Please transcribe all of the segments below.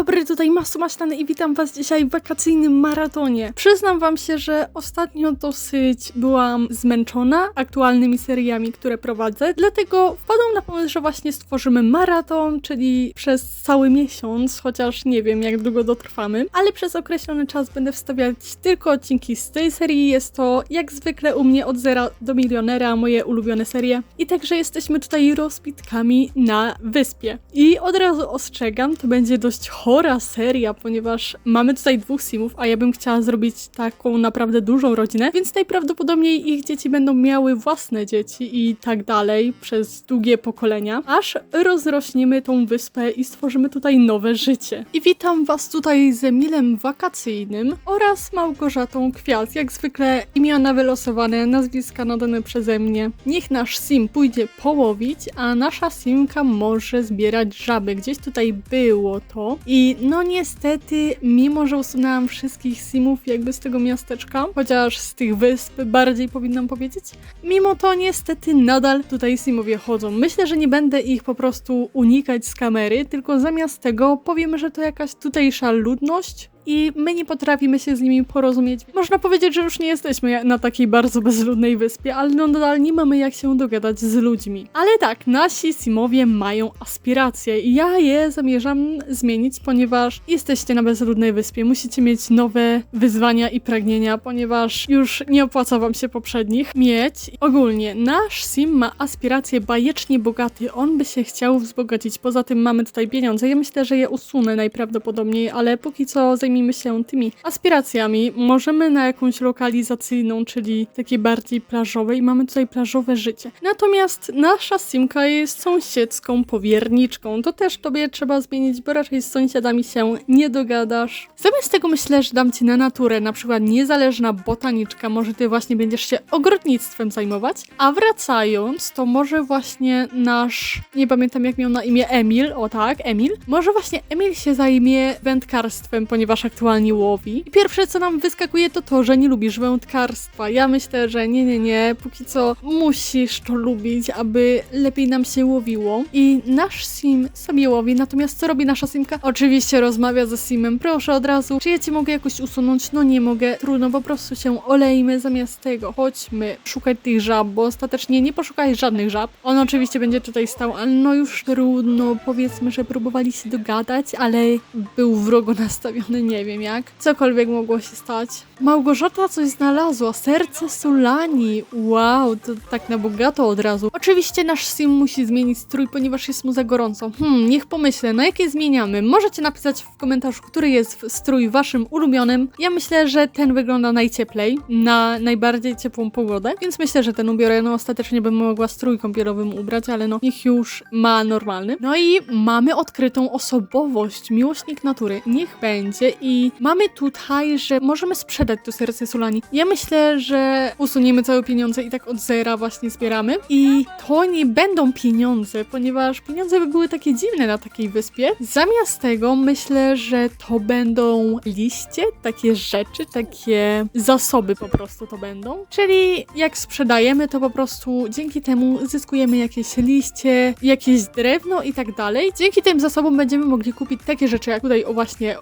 dobry, tutaj Masu Maślany i witam was dzisiaj w wakacyjnym maratonie. Przyznam wam się, że ostatnio dosyć byłam zmęczona aktualnymi seriami, które prowadzę, dlatego wpadłam na pomysł, że właśnie stworzymy maraton, czyli przez cały miesiąc, chociaż nie wiem jak długo dotrwamy, ale przez określony czas będę wstawiać tylko odcinki z tej serii. Jest to jak zwykle u mnie od zera do milionera, moje ulubione serie. I także jesteśmy tutaj rozbitkami na wyspie. I od razu ostrzegam, to będzie dość chora seria, ponieważ mamy tutaj dwóch simów, a ja bym chciała zrobić taką naprawdę dużą rodzinę, więc najprawdopodobniej ich dzieci będą miały własne dzieci i tak dalej przez długie pokolenia, aż rozrośniemy tą wyspę i stworzymy tutaj nowe życie. I witam was tutaj z Emilem Wakacyjnym oraz Małgorzatą Kwiat. Jak zwykle imiona wylosowane, nazwiska nadane przeze mnie. Niech nasz sim pójdzie połowić, a nasza simka może zbierać żaby. Gdzieś tutaj było to. I no niestety, mimo że usunęłam wszystkich simów jakby z tego miasteczka, chociaż z tych wysp bardziej powinnam powiedzieć, mimo to niestety nadal tutaj simowie chodzą. Myślę, że nie będę ich po prostu unikać z kamery, tylko zamiast tego powiemy, że to jakaś tutejsza ludność, i my nie potrafimy się z nimi porozumieć. Można powiedzieć, że już nie jesteśmy na takiej bardzo bezludnej wyspie, ale no nadal nie mamy jak się dogadać z ludźmi. Ale tak, nasi Simowie mają aspiracje i ja je zamierzam zmienić, ponieważ jesteście na bezludnej wyspie, musicie mieć nowe wyzwania i pragnienia, ponieważ już nie opłaca wam się poprzednich mieć. Ogólnie, nasz Sim ma aspiracje bajecznie bogaty, on by się chciał wzbogacić, poza tym mamy tutaj pieniądze, ja myślę, że je usunę najprawdopodobniej, ale póki co zajmijmy się tymi aspiracjami. Możemy na jakąś lokalizacyjną, czyli takie bardziej plażowe i mamy tutaj plażowe życie. Natomiast nasza simka jest sąsiedzką powierniczką. To też tobie trzeba zmienić, bo raczej z sąsiadami się nie dogadasz. Zamiast tego myślę, że dam ci na naturę, na przykład niezależna botaniczka, może ty właśnie będziesz się ogrodnictwem zajmować. A wracając, to może właśnie nasz, nie pamiętam jak miał na imię Emil, o tak, Emil, może właśnie Emil się zajmie wędkarstwem, ponieważ aktualnie łowi. I pierwsze co nam wyskakuje to to, że nie lubisz wędkarstwa. Ja myślę, że nie, nie, nie, póki co musisz to lubić, aby lepiej nam się łowiło. I nasz sim sobie łowi, natomiast co robi nasza simka? Oczywiście rozmawia ze simem, proszę od razu, czy ja cię mogę jakoś usunąć? No nie mogę, trudno, po prostu się olejmy zamiast tego. Chodźmy szukać tych żab, bo ostatecznie nie poszukaj żadnych żab. On oczywiście będzie tutaj stał, ale no już trudno, powiedzmy, że próbowali się dogadać, ale był wrogo nastawiony, nie wiem jak. Cokolwiek mogło się stać. Małgorzata coś znalazła, serce Solani. Wow, to tak na bogato od razu. Oczywiście nasz sim musi zmienić strój, ponieważ jest mu za gorąco. Hmm, niech pomyślę, na jakie zmieniamy? Możecie napisać w komentarzu, który jest strój waszym ulubionym. Ja myślę, że ten wygląda najcieplej, na najbardziej ciepłą pogodę, więc myślę, że ten ubiorę. No ostatecznie bym mogła strój kąpielowym ubrać, ale no niech już ma normalny. No i mamy odkrytą osobowość, miłośnik natury. Niech będzie i mamy tutaj, że możemy sprzedać to serce Solani. Ja myślę, że usuniemy całe pieniądze i tak od zera właśnie zbieramy. I to nie będą pieniądze, ponieważ pieniądze by były takie dziwne na takiej wyspie. Zamiast tego myślę, że to będą liście, takie rzeczy, takie zasoby po prostu to będą. Czyli jak sprzedajemy, to po prostu dzięki temu zyskujemy jakieś liście, jakieś drewno i tak dalej. Dzięki tym zasobom będziemy mogli kupić takie rzeczy jak tutaj o właśnie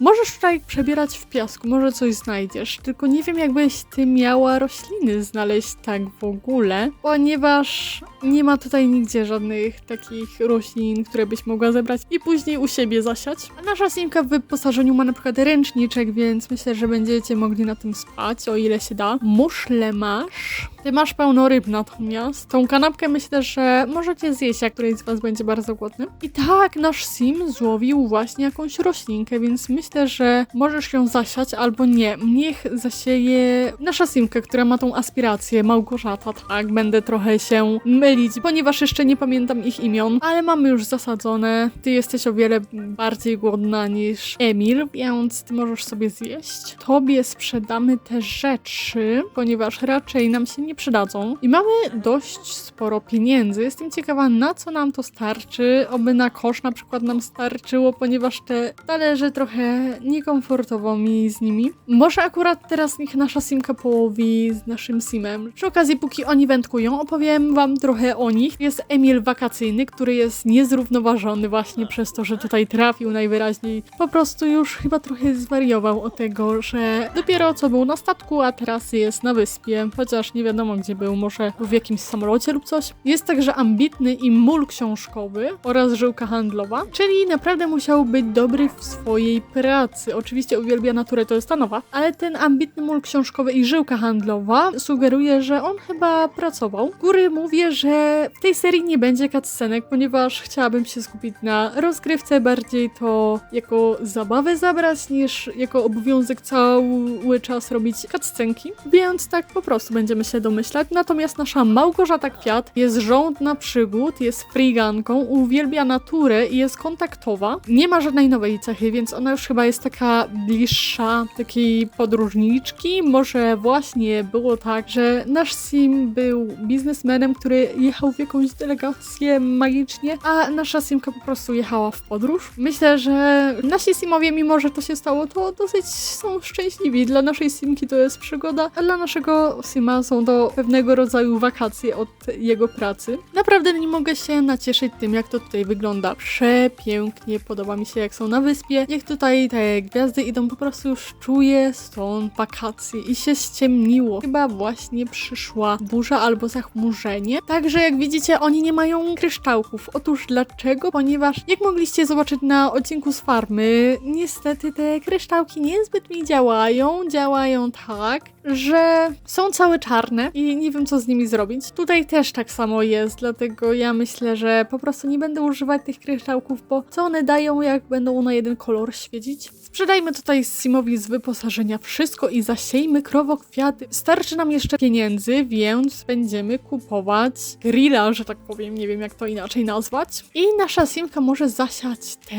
Możesz tutaj przebierać w piasku, może coś znajdziesz, tylko nie wiem jakbyś ty miała rośliny znaleźć tak w ogóle, ponieważ nie ma tutaj nigdzie żadnych takich roślin, które byś mogła zebrać i później u siebie zasiać. A nasza simka w wyposażeniu ma na przykład ręczniczek, więc myślę, że będziecie mogli na tym spać, o ile się da. Muszle masz. Ty masz pełno ryb natomiast. Tą kanapkę myślę, że możecie zjeść, jak któryś z was będzie bardzo głodny. I tak, nasz sim złowił właśnie jakąś roślinkę, więc myślę, że możesz ją zasiać albo nie. Niech zasieje nasza simka, która ma tą aspirację, Małgorzata, tak, będę trochę się mylić, ponieważ jeszcze nie pamiętam ich imion, ale mamy już zasadzone. Ty jesteś o wiele bardziej głodna niż Emil, więc ty możesz sobie zjeść. Tobie sprzedamy te rzeczy, ponieważ raczej nam się nie nie przydadzą. I mamy dość sporo pieniędzy. Jestem ciekawa, na co nam to starczy. Oby na kosz na przykład nam starczyło, ponieważ te talerze trochę niekomfortowo mi z nimi. Może akurat teraz niech nasza simka połowi z naszym simem. Przy okazji, póki oni wędkują, opowiem wam trochę o nich. Jest Emil wakacyjny, który jest niezrównoważony właśnie przez to, że tutaj trafił najwyraźniej. Po prostu już chyba trochę zwariował od tego, że dopiero co był na statku, a teraz jest na wyspie. Chociaż nie wiadomo gdzie był, może w jakimś samolocie lub coś. Jest także ambitny i mól książkowy oraz żyłka handlowa, czyli naprawdę musiał być dobry w swojej pracy. Oczywiście uwielbia naturę, to jest ta nowa, ale ten ambitny mól książkowy i żyłka handlowa sugeruje, że on chyba pracował. Góry mówię, że w tej serii nie będzie cutscenek, ponieważ chciałabym się skupić na rozgrywce, bardziej to jako zabawę zabrać, niż jako obowiązek cały czas robić cutscenki, więc tak po prostu będziemy się domyślać. Natomiast nasza Małgorzata Kwiat jest żądna przygód, jest friganką, uwielbia naturę i jest kontaktowa. Nie ma żadnej nowej cechy, więc ona już chyba jest taka bliższa takiej podróżniczki. Może właśnie było tak, że nasz sim był biznesmenem, który jechał w jakąś delegację magicznie, a nasza simka po prostu jechała w podróż. Myślę, że nasi simowie, mimo że to się stało, to dosyć są szczęśliwi. Dla naszej simki to jest przygoda, a dla naszego sima są to pewnego rodzaju wakacje od jego pracy. Naprawdę nie mogę się nacieszyć tym, jak to tutaj wygląda. Przepięknie, podoba mi się jak są na wyspie. Jak tutaj te gwiazdy idą, po prostu już czuję stąd wakacje i się ściemniło. Chyba właśnie przyszła burza albo zachmurzenie. Także jak widzicie, oni nie mają kryształków. Otóż dlaczego? Ponieważ jak mogliście zobaczyć na odcinku z farmy, niestety te kryształki niezbyt mi działają. Działają tak, że są całe czarne i nie wiem co z nimi zrobić. Tutaj też tak samo jest, dlatego ja myślę, że po prostu nie będę używać tych kryształków, bo co one dają, jak będą na jeden kolor świecić? Sprzedajmy tutaj Simowi z wyposażenia wszystko i zasiejmy krowokwiaty. Starczy nam jeszcze pieniędzy, więc będziemy kupować grilla, że tak powiem, nie wiem jak to inaczej nazwać. I nasza Simka może zasiać te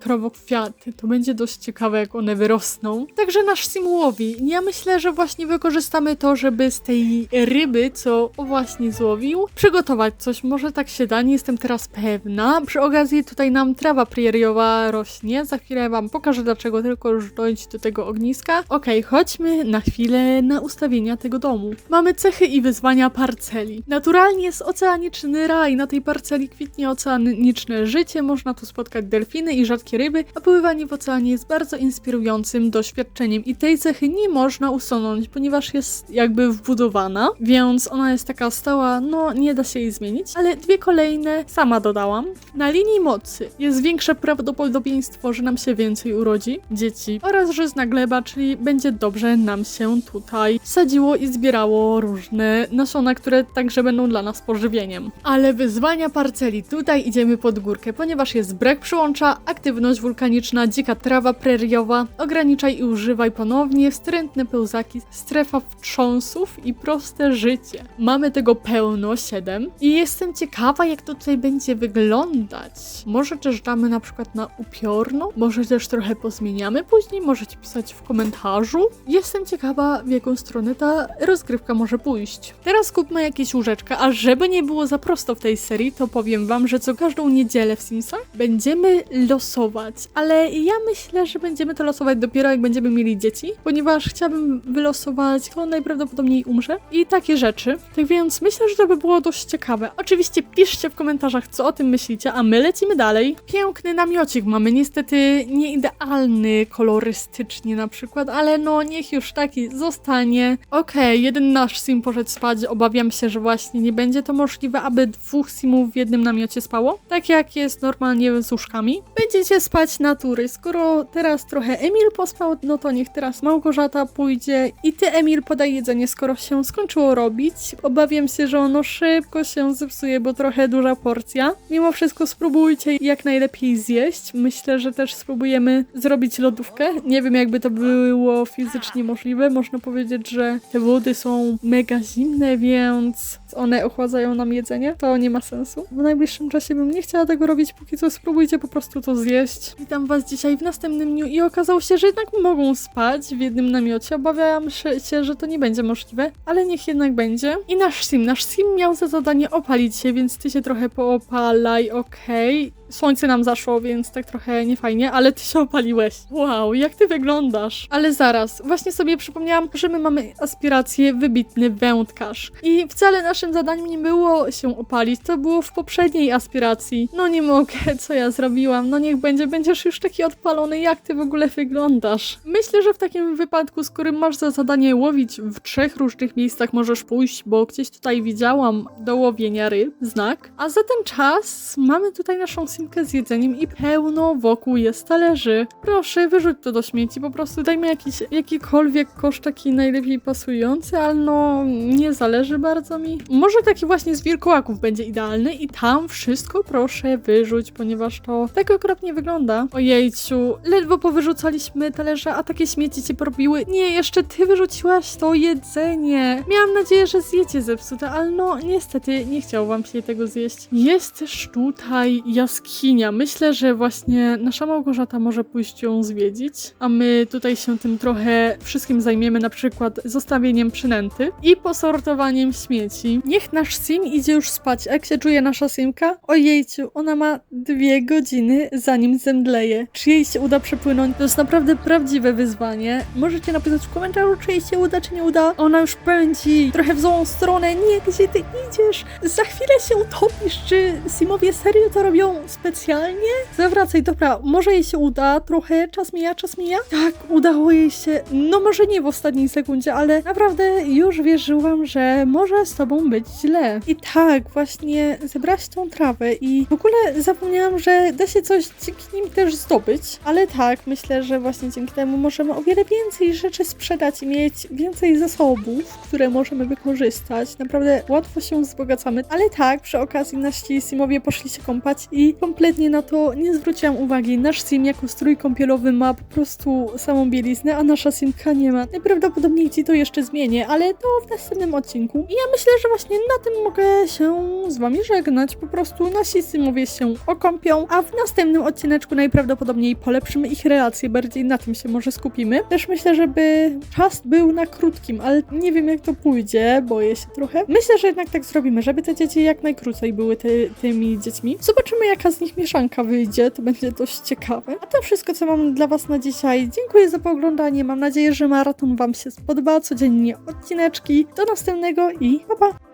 krowokwiaty. To będzie dość ciekawe, jak one wyrosną. Także nasz Sim łowi. Ja myślę, że właśnie wykorzystamy to, żeby z tej ryby, co właśnie złowił, przygotować coś. Może tak się da, nie jestem teraz pewna. Przy okazji tutaj nam trawa prieriowa rośnie. Za chwilę wam pokażę dlaczego, tylko już dojść do tego ogniska. Okej, chodźmy na chwilę na ustawienia tego domu. Mamy cechy i wyzwania parceli. Naturalnie jest oceaniczny raj. Na tej parceli kwitnie oceaniczne życie, można tu spotkać delfiny i rzadkie ryby, a pływanie w oceanie jest bardzo inspirującym doświadczeniem i tej cechy nie można usunąć, ponieważ jest jakby wbudowana, więc ona jest taka stała, no nie da się jej zmienić. Ale dwie kolejne sama dodałam. Na linii mocy jest większe prawdopodobieństwo, że nam się więcej urodzi dzieci oraz żyzna gleba, czyli będzie dobrze nam się tutaj sadziło i zbierało różne nasiona, które także będą dla nas pożywieniem. Ale wyzwania parceli tutaj idziemy pod górkę, ponieważ jest brak przyłącza, aktywność wulkaniczna, dzika trawa preriowa, ograniczaj i używaj ponownie, wstrętne pełzaki, strefa wstrząsów i proste życie. Mamy tego pełno, 7 i jestem ciekawa jak to tutaj będzie wyglądać. Może też damy na przykład na upiorną, może też trochę pozmieniamy później, możecie pisać w komentarzu. Jestem ciekawa w jaką stronę ta rozgrywka może pójść. Teraz kupmy jakieś łóżeczka, a żeby nie było za prosto w tej serii, to powiem wam, że co każdą niedzielę w Simsach będziemy losować, ale ja myślę, że będziemy to losować dopiero jak będziemy mieli dzieci, ponieważ chciałabym wylosować, kto najprawdopodobniej umrze i takie rzeczy. Tak więc myślę, że to by było dość ciekawe. Oczywiście piszcie w komentarzach, co o tym myślicie, a my lecimy dalej. Piękny namiocik mamy, niestety nie idealny kolorystycznie na przykład, ale no niech już taki zostanie. Okej, jeden nasz sim poszedł spać, obawiam się, że właśnie nie będzie to możliwe, aby dwóch simów w jednym namiocie spało, tak jak jest normalnie z łóżkami. Będziecie spać natury, skoro teraz trochę Emil pospał, no to niech teraz Małgorzata pójdzie i ty Emil podaj jedzenie, skoro się skończyło robić. Obawiam się, że ono szybko się zepsuje, bo trochę duża porcja. Mimo wszystko spróbujcie jak najlepiej zjeść. Myślę, że też spróbujemy zrobić lodówkę. Nie wiem, jakby to było fizycznie możliwe. Można powiedzieć, że te wody są mega zimne, więc one ochładzają nam jedzenie. To nie ma sensu. W najbliższym czasie bym nie chciała tego robić, póki co spróbujcie po prostu to zjeść. Witam was dzisiaj w następnym dniu i okazało się, że jednak mogą spać w jednym namiocie. Obawiałam się, że to nie będzie możliwe, ale niech jednak będzie. I nasz sim, nasz sim miał za zadanie opalić się, więc ty się trochę poopalaj, okej. Słońce nam zaszło, więc tak trochę niefajnie, ale ty się opaliłeś. Wow, jak ty wyglądasz. Ale zaraz, właśnie sobie przypomniałam, że my mamy aspirację wybitny wędkarz. I wcale naszym zadaniem nie było się opalić, to było w poprzedniej aspiracji. No nie mogę, co ja zrobiłam. No niech będzie, będziesz już taki odpalony, jak ty w ogóle wyglądasz. Myślę, że w takim wypadku, skoro masz za zadanie łowić w trzech różnych miejscach, możesz pójść, bo gdzieś tutaj widziałam do łowienia ryb, znak. A za ten czas mamy tutaj naszą simkę z jedzeniem i pełno wokół jest talerzy. Proszę, wyrzuć to do śmieci, po prostu dajmy jakiś, jakikolwiek kosz taki najlepiej pasujący, ale no nie zależy bardzo mi. Może taki właśnie z wilkołaków będzie idealny i tam wszystko proszę wyrzuć, ponieważ to tak okropnie wygląda. Ojejciu, ledwo powyrzucaliśmy talerze, a takie śmieci cię porobiły. Nie, jeszcze ty wyrzuciłaś to jedzenie. Miałam nadzieję, że zjecie zepsute, ale no niestety nie chciało wam się tego zjeść. Jest też tutaj jaskinia. Myślę, że właśnie nasza Małgorzata może pójść ją zwiedzić, a my tutaj się tym trochę wszystkim zajmiemy, na przykład zostawieniem przynęty i posortowaniem śmieci. Niech nasz sim idzie już spać. Jak się czuje nasza simka? Ojejciu, ona ma dwie godziny zanim zemdleje. Czy jej się uda przepłynąć? To jest naprawdę prawdziwe wyzwanie. Możecie napisać w komentarzu, czy jej się uda, czy nie uda. Ona już pędzi trochę w złą stronę. Nie, gdzie ty idziesz? Za chwilę się utopisz. Czy simowie serio to robią specjalnie? Zawracaj, dobra, może jej się uda. Trochę, czas mija, czas mija. Tak, udało jej się. No może nie w ostatniej sekundzie, ale naprawdę już wierzyłam, że może z tobą być źle. I tak, właśnie zebrałaś tą trawę i w ogóle zapomniałam, że da się coś dzięki nim też zdobyć. Ale tak, myślę, że właśnie dzięki temu możemy o wiele więcej rzeczy sprzedać i mieć więcej zasobów, które możemy wykorzystać. Naprawdę łatwo się wzbogacamy. Ale tak, przy okazji nasi simowie poszli się kąpać i kompletnie na to nie zwróciłam uwagi. Nasz sim jako strój kąpielowy ma po prostu samą bieliznę, a nasza simka nie ma. Najprawdopodobniej ci to jeszcze zmienię, ale to w następnym odcinku. I ja myślę, że właśnie na tym mogę się z wami żegnać. Po prostu nasi simowie się okąpią, a w następnym odcineczku najprawdopodobniej polepszymy ich relacje, bardziej na tym się może skupimy. Też myślę, żeby czas był na krótkim, ale nie wiem jak to pójdzie, boję się trochę. Myślę, że jednak tak zrobimy, żeby te dzieci jak najkrócej były ty, tymi dziećmi. Zobaczymy jaka z nich mieszanka wyjdzie, to będzie dość ciekawe. A to wszystko, co mam dla was na dzisiaj. Dziękuję za pooglądanie, mam nadzieję, że maraton wam się spodoba, codziennie odcineczki. Do następnego i pa pa!